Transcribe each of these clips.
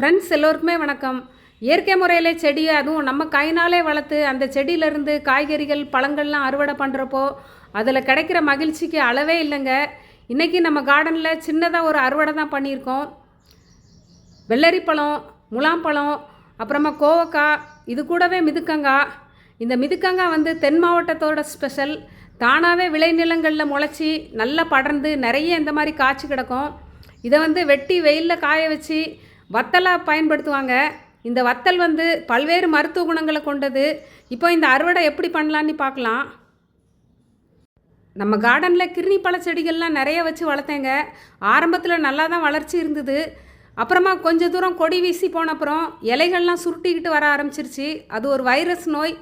Friends எல்லோருக்குமே வணக்கம். இயற்கை முறையில் செடியை அதுவும் நம்ம கைனாலே வளர்த்து அந்த செடியிலேருந்து காய்கறிகள் பழங்கள்லாம் அறுவடை பண்ணுறப்போ அதில் கிடைக்கிற மகிழ்ச்சிக்கு அளவே இல்லைங்க. இன்றைக்கி நம்ம கார்டனில் சின்னதாக ஒரு அறுவடை தான் பண்ணியிருக்கோம். வெள்ளரி பழம் முலாம்பழம் அப்புறமா கோவக்காய் இது கூடவே மிதுக்கங்காய். இந்த மிதுக்கங்காய் வந்து தென் மாவட்டத்தோட ஸ்பெஷல் தானாகவே விளைநிலங்களில் முளைச்சி நல்லா படர்ந்து நிறைய இந்த மாதிரி காய்ச்சி கிடக்கும். இதை வந்து வெட்டி வெயிலில் காய வச்சு வத்தலாக பயன்படுத்துவாங்க. இந்த வத்தல் வந்து பல்வேறு மருத்துவ குணங்களை கொண்டது. இப்போ இந்த அறுவடை எப்படி பண்ணலான்னு பார்க்கலாம். நம்ம கார்டனில் கிருணி பழ செடிகள்லாம் நிறைய வச்சு வளர்த்தேங்க. ஆரம்பத்தில் நல்லா தான் வளர்ச்சி இருந்தது. அப்புறமா கொஞ்ச தூரம் கொடி வீசி போன அப்புறம் இலைகள்லாம் சுருட்டிக்கிட்டு வர ஆரம்பிச்சிருச்சு. அது ஒரு வைரஸ் நோய்.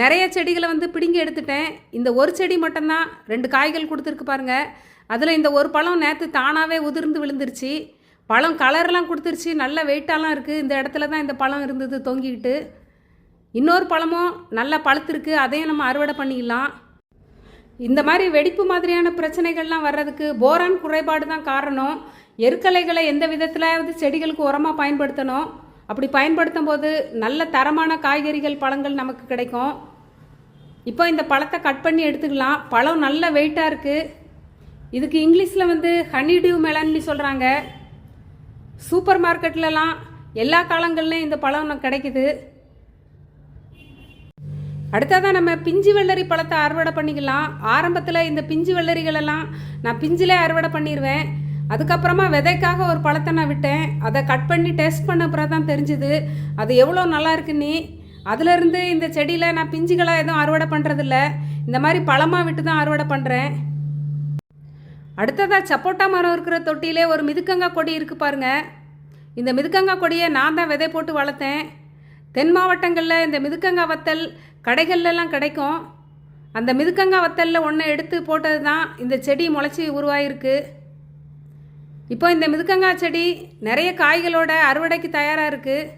நிறைய செடிகளை வந்து பிடுங்கி எடுத்துட்டேன். இந்த ஒரு செடி மட்டும்தான் ரெண்டு காய்கள் கொடுத்துருக்கு பாருங்கள் அதில் இந்த ஒரு பழம் நேற்று தானாகவே உதிர்ந்து விழுந்துருச்சு. பழம் கலர்லாம் கொடுத்துருச்சு நல்ல வெயிட்டாலாம் இருக்குது இந்த இடத்துல தான் இந்த பழம் இருந்தது தொங்கிக்கிட்டு. இன்னொரு பழமும் நல்லா பழுத்திருக்கு அதையும் நம்ம அறுவடை பண்ணிக்கலாம் இந்த மாதிரி வெடிப்பு மாதிரியான பிரச்சனைகள்லாம் வர்றதுக்கு போரான் குறைபாடு தான் காரணம். எருக்கலைகளை எந்த விதத்திலாவது செடிகளுக்கு உரமாக பயன்படுத்தணும். அப்படி பயன்படுத்தும் போது நல்ல தரமான காய்கறிகள் பழங்கள் நமக்கு கிடைக்கும். இப்போ இந்த பழத்தை கட் பண்ணி எடுத்துக்கலாம். பழம் நல்ல வெயிட்டாக இருக்குது இதுக்கு இங்கிலீஷில் வந்து ஹனிடியூ மெலன்னு சொல்கிறாங்க சூப்பர் மார்க்கெட்லலாம் எல்லா காலங்கள்லையும் இந்த பழம் நமக்கு கிடைக்குது. அடுத்ததான் நம்ம பிஞ்சு வெள்ளரி பழத்தை அறுவடை பண்ணிக்கலாம். ஆரம்பத்தில் இந்த பிஞ்சு வெள்ளரிகளெல்லாம் நான் பிஞ்சிலே அறுவடை பண்ணிடுவேன் அதுக்கப்புறமா விதைக்காக ஒரு பழத்தை நான் விட்டேன். அதை கட் பண்ணி டெஸ்ட் பண்ண அப்புறம் தான் தெரிஞ்சுது. அது எவ்வளோ நல்லா இருக்குன்னு அதுலேருந்து இந்த செடியில் நான் பிஞ்சுகளாக எதுவும் அறுவடை பண்ணுறதில்ல இந்த மாதிரி பழமாக விட்டு தான் அறுவடை பண்ணுறேன் அடுத்ததாக சப்போட்டா மரம் இருக்கிற தொட்டியிலே ஒரு மிதுக்கங்காய் கொடி இருக்குது பாருங்கள் இந்த மிதுக்கங்காய் கொடியை நான் தான் விதை போட்டு வளர்த்தேன். தென் மாவட்டங்களில் இந்த மிதுக்கங்காய் வத்தல் கடைகள்லாம் கிடைக்கும். அந்த மிதுக்கங்காய் வத்தலில் ஒன்றை எடுத்து போட்டது தான் இந்த செடி முளைச்சி உருவாயிருக்கு. இப்போ இந்த மிதுக்கங்காய் செடி நிறைய காய்களோட அறுவடைக்கு தயாராக இருக்குது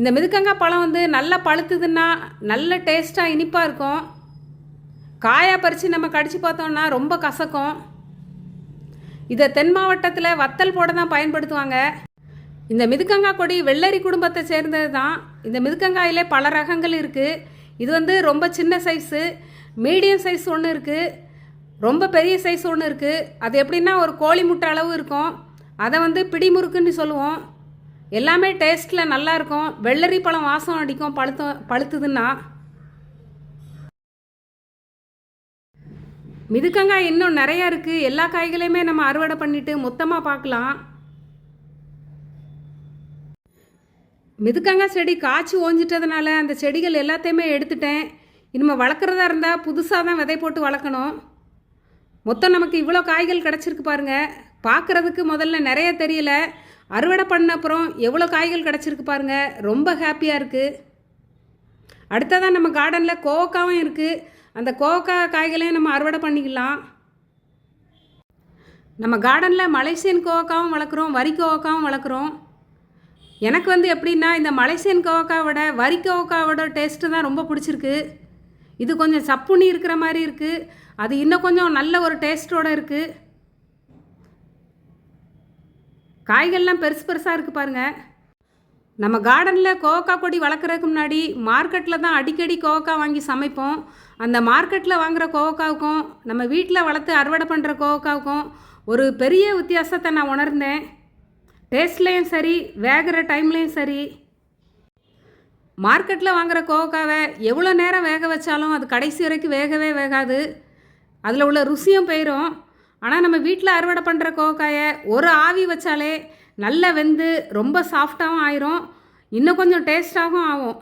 இந்த மிதுக்கங்காய் பழம் வந்து நல்லா பழுத்துதுன்னா நல்ல டேஸ்ட்டாக இனிப்பாக இருக்கும். காயாக பறித்து நம்ம கடிச்சு பார்த்தோம்னா ரொம்ப கசக்கும். இதை தென் மாவட்டத்தில் வத்தல் போட தான் பயன்படுத்துவாங்க. இந்த மிதுக்கங்காய் கொடி வெள்ளரி குடும்பத்தை சேர்ந்தது தான். இந்த மிதுக்கங்காயிலே பல ரகங்கள் இருக்குது இது வந்து ரொம்ப சின்ன சைஸு மீடியம் சைஸ் ஒன்று இருக்குது ரொம்ப பெரிய சைஸ் ஒன்று இருக்குது அது எப்படின்னா ஒரு கோழி முட்டை அளவு இருக்கும். அதை வந்து பிடி முறுக்குன்னு சொல்லுவோம். எல்லாமே டேஸ்ட்டில் நல்லா இருக்கும். வெள்ளரி பழம் வாசம் அடிக்கும் பழுத்த பழுத்துதுன்னா. மிதுக்கங்காய் இன்னும் நிறையா இருக்குது எல்லா காய்களையுமே நம்ம அறுவடை பண்ணிவிட்டு மொத்தமாக பார்க்கலாம். மிதுக்கங்காய் செடி காய்ச்சி ஓஞ்சிட்டதுனால அந்த செடிகள் எல்லாத்தையுமே எடுத்துட்டேன். இனிமேல் வளர்க்குறதா இருந்தால் புதுசாக தான் விதை போட்டு வளர்க்கணும். மொத்தம் நமக்கு இவ்வளோ காய்கள் கிடச்சிருக்கு பாருங்க. பார்க்குறதுக்கு முதல்ல நிறைய தெரியல. அறுவடை பண்ண அப்புறம் எவ்வளோ காய்கள் கிடச்சிருக்கு பாருங்க. ரொம்ப ஹாப்பியாக இருக்குது அடுத்ததான் நம்ம கார்டனில் கோவக்காவும் இருக்குது அந்த கோவக்காய் காய்களையும் நம்ம அறுவடை பண்ணிக்கலாம். நம்ம கார்டனில் மலேசியன் கோவக்காவும் வளர்க்குறோம் வரி கோவக்காவும் வளர்க்குறோம். எனக்கு வந்து எப்படின்னா இந்த மலேசியன் கோவக்காவோட வரி கோவக்காவோட டேஸ்ட்டு தான் ரொம்ப பிடிச்சிருக்கு. இது கொஞ்சம் சப்புனி இருக்கிற மாதிரி இருக்குது அது இன்னும் கொஞ்சம் நல்ல ஒரு டேஸ்ட்டோடு இருக்குது காய்கள்லாம் பெருசு பெருசாக இருக்குது பாருங்கள் நம்ம கார்டனில் கோவக்கா கொடி வளர்க்குறதுக்கு முன்னாடி மார்க்கெட்டில் தான் அடிக்கடி கோவக்கா வாங்கி சமைப்போம். அந்த மார்க்கெட்டில் வாங்குகிற கோவக்காவுக்கும் நம்ம வீட்டில் வளர்த்து அறுவடை பண்ணுற கோவக்காவுக்கும் ஒரு பெரிய வித்தியாசத்தை நான் உணர்ந்தேன். டேஸ்ட்லேயும் சரி வேகிற டைம்லேயும் சரி. மார்க்கெட்டில் வாங்குகிற கோவக்காவை எவ்வளோ நேரம் வேக வச்சாலும் அது கடைசி வரைக்கும் வேகவே வேகாது. அதில் உள்ள ருசியும் போயிடும் ஆனால் நம்ம வீட்டில் அறுவடை பண்ணுற கோவக்காயை ஒரு ஆவி வச்சாலே நல்லா வெந்து ரொம்ப சாஃப்டாகவும் ஆயிரும். இன்னும் கொஞ்சம் டேஸ்ட்டாகவும் ஆகும்.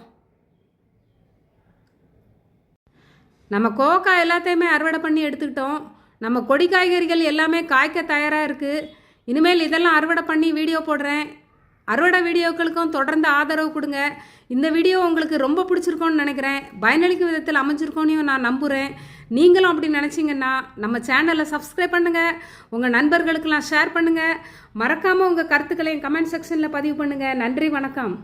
நம்ம கோக்கா எல்லாத்தையுமே அறுவடை பண்ணி எடுத்துக்கிட்டோம். நம்ம கொடி காய்கறிகள் எல்லாமே காய்க்க தயாராக இருக்குது இனிமேல் இதெல்லாம் அறுவடை பண்ணி வீடியோ போடுறேன். அறுவடை வீடியோக்களுக்கும் தொடர்ந்து ஆதரவு கொடுங்க. இந்த வீடியோ உங்களுக்கு ரொம்ப பிடிச்சிருக்கோன்னு நினைக்கிறேன். பயனளிக்கும் விதத்தில் அமைஞ்சிருக்கோன்னு நான் நம்புகிறேன் நீங்களும் அப்படி நினச்சிங்கன்னா நம்ம சேனலை சப்ஸ்கிரைப் பண்ணுங்கள் உங்கள் நண்பர்களுக்கெல்லாம் ஷேர் பண்ணுங்கள் மறக்காமல் உங்கள் கருத்துக்களையும் கமெண்ட் செக்ஷனில் பதிவு பண்ணுங்கள் நன்றி வணக்கம்.